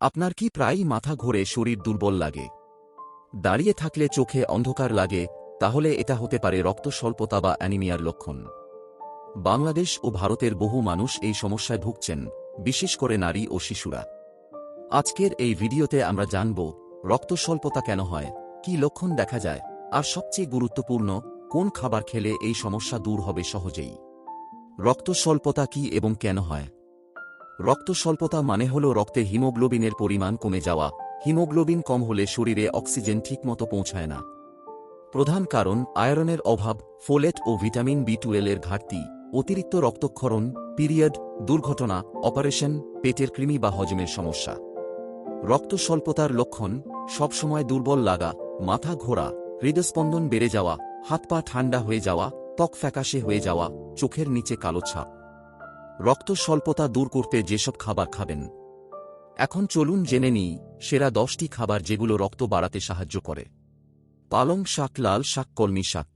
আপনার কি প্রায়ই মাথা ঘোরে শরীর দুর্বল লাগে? দাঁড়িয়ে থাকলে চোখে অন্ধকার লাগে, তাহলে এটা হতে পারে রক্ত স্বল্পতা বা অ্যানিমিয়ার লক্ষণ। বাংলাদেশ ও ভারতের বহু মানুষ এই সমস্যায় ভুগছেন, বিশেষ করে নারী ও শিশুরা। আজকের এই ভিডিওতে আমরা জানব, রক্ত স্বল্পতা কেন হয়, কি লক্ষণ দেখা যায়, আর সবচেয়ে গুরুত্বপূর্ণ, কোন খাবার খেলে এই সমস্যা দূর হবে সহজেই। রক্ত স্বল্পতা কি এবং কেন হয়? রক্ত স্বল্পতা মানে হল রক্তে হিমোগ্লোবিনের পরিমাণ কমে যাওয়া। হিমোগ্লোবিন কম হলে শরীরে অক্সিজেন ঠিকমতো পৌঁছায় না। প্রধান কারণ, আয়রনের অভাব, ফোলেট ও ভিটামিন বি টুয়েলের ঘাটতি, অতিরিক্ত রক্তক্ষরণ, পিরিয়ড, দুর্ঘটনা, অপারেশন, পেটের কৃমি বা হজমের সমস্যা। রক্ত স্বল্পতার লক্ষণ, সবসময় দুর্বল লাগা, মাথা ঘোরা, হৃদস্পন্দন বেড়ে যাওয়া, হাত পা ঠান্ডা হয়ে যাওয়া, ত্বক ফ্যাকাশে হয়ে যাওয়া, চোখের নিচে কালো ছাপ। রক্ত স্বল্পতা দূর করতে যেসব খাবার খাবেন। এখন চলুন জেনে নিই, সেরা দশটি খাবার যেগুলো রক্ত বাড়াতে সাহায্য করে। পালং শাক, লাল শাক, কলমি শাক।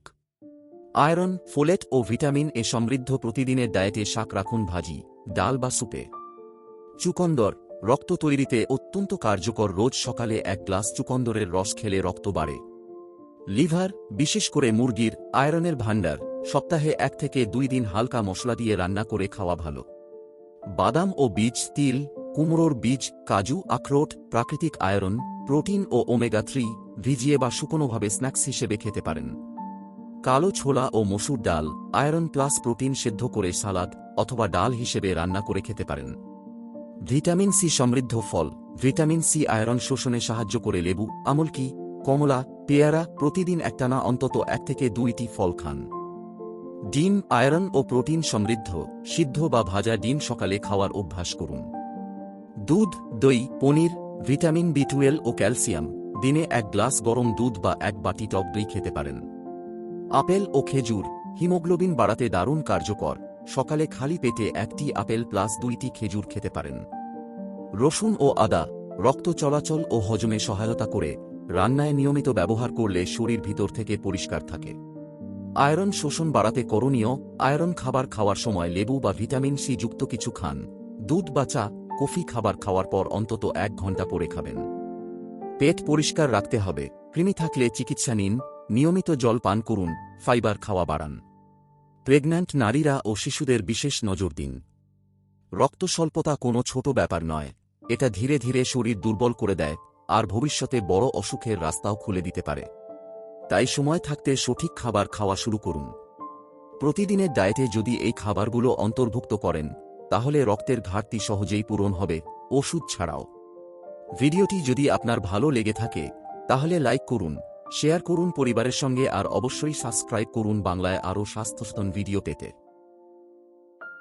আয়রন, ফোলেট ও ভিটামিন এ সমৃদ্ধ প্রতিদিনের ডায়েটে শাক রাখুন ভাজি, ডাল বা সুপে। চুকন্দর, রক্ত তৈরিতে অত্যন্ত কার্যকর রোজ সকালে এক গ্লাস চুকন্দরের রস খেলে রক্ত বাড়ে। লিভার, বিশেষ করে মুরগির, আয়রনের ভাণ্ডার। সপ্তাহে এক থেকে দুই দিন হালকা মশলা দিয়ে রান্না করে খাওয়া ভালো। বাদাম ও বীজ, তিল, কুমড়োর বীজ, কাজু, আখরোট, প্রাকৃতিক আয়রন, প্রোটিন ও ওমেগা থ্রি ভিজিয়ে বা শুকনোভাবে স্ন্যাক্স হিসেবে খেতে পারেন। কালো ছোলা ও মসুর ডাল, আয়রন প্লাস প্রোটিন সেদ্ধ করে সালাদ অথবা ডাল হিসেবে রান্না করে খেতে পারেন। ভিটামিন সি সমৃদ্ধ ফল, ভিটামিন সি আয়রন শোষণে সাহায্য করে লেবু, আমলকি, কমলা, পেয়ারা প্রতিদিন একটানা অন্তত এক থেকে দুইটি ফল খান। ডিম আয়রন ও প্রোটিন সমৃদ্ধ, সিদ্ধ বা ভাজা ডিম সকালে খাওয়ার অভ্যাস করুন। দুধ, দই, পনির, ভিটামিন বি টুয়েলভ ও ক্যালসিয়াম, দিনে এক গ্লাস গরম দুধ বা এক বাটি টক দই খেতে পারেন। আপেল ও খেজুর, হিমোগ্লোবিন বাড়াতে দারুণ কার্যকর, সকালে খালি পেটে একটি আপেল প্লাস দুইটি খেজুর খেতে পারেন। রসুন ও আদা, রক্ত চলাচল ও হজমে সহায়তা করে, রান্নায় নিয়মিত ব্যবহার করলে শরীর ভিতর থেকে পরিষ্কার থাকে। আয়রন শোষণ বাড়াতে করণীয়, আয়রন খাবার খাওয়ার সময় লেবু বা ভিটামিন সি যুক্ত কিছু খান। দুধ বা চা, কফি খাবার খাওয়ার পর অন্তত এক ঘণ্টা পরে খাবেন। পেট পরিষ্কার রাখতে হবে। কৃমি থাকলে চিকিৎসা নিন, নিয়মিত জল পান করুন, ফাইবার খাওয়া বাড়ান। প্রেগন্যান্ট নারীরা ও শিশুদের বিশেষ নজর দিন। রক্ত স্বল্পতা কোনো ছোট ব্যাপার নয়। এটা ধীরে ধীরে শরীর দুর্বল করে দেয়, আর ভবিষ্যতে বড় অসুখের রাস্তাও খুলে দিতে পারে। তাই সময় থাকতে সঠিক খাবার খাওয়া শুরু করুন। প্রতিদিনের ডায়েটে যদি এই খাবারগুলো অন্তর্ভুক্ত করেন, তাহলে রক্তের ঘাটতি সহজেই পূরণ হবে, ওষুধ ছাড়াও। ভিডিওটি যদি আপনার ভালো লেগে থাকে, তাহলে লাইক করুন, শেয়ার করুন পরিবারের সঙ্গে আর অবশ্যই সাবস্ক্রাইব করুন বাংলায় আরও স্বাস্থ্যসতন ভিডিও পেতে।